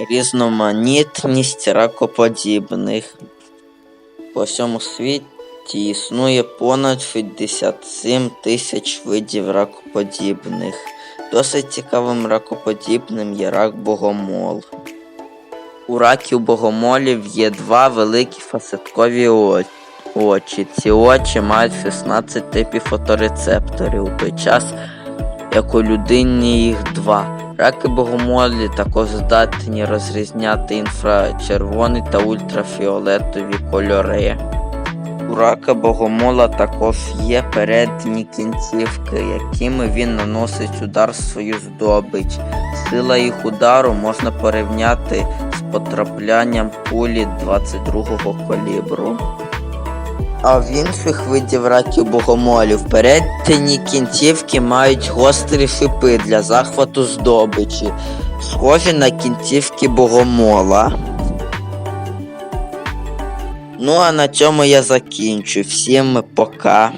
Різноманітність ракоподібних. По всьому світі існує понад 67 тисяч видів ракоподібних. Досить цікавим ракоподібним є рак богомол. У раків богомолів є два великі фасеткові о- очі. Ці очі мають 16 типів фоторецепторів, у час як у людині їх два. Раки богомолі також здатні розрізняти інфрачервоний та ультрафіолетові кольори. У рака богомола також є передні кінцівки, якими він наносить удар свою здобич. Сила їх удару можна порівняти з потраплянням кулі 22-го калібру. А в інших видів раків богомолів передні кінцівки мають гострі шипи для захвату здобичі, схожі на кінцівки богомола. Ну а на цьому я закінчу. Всім пока.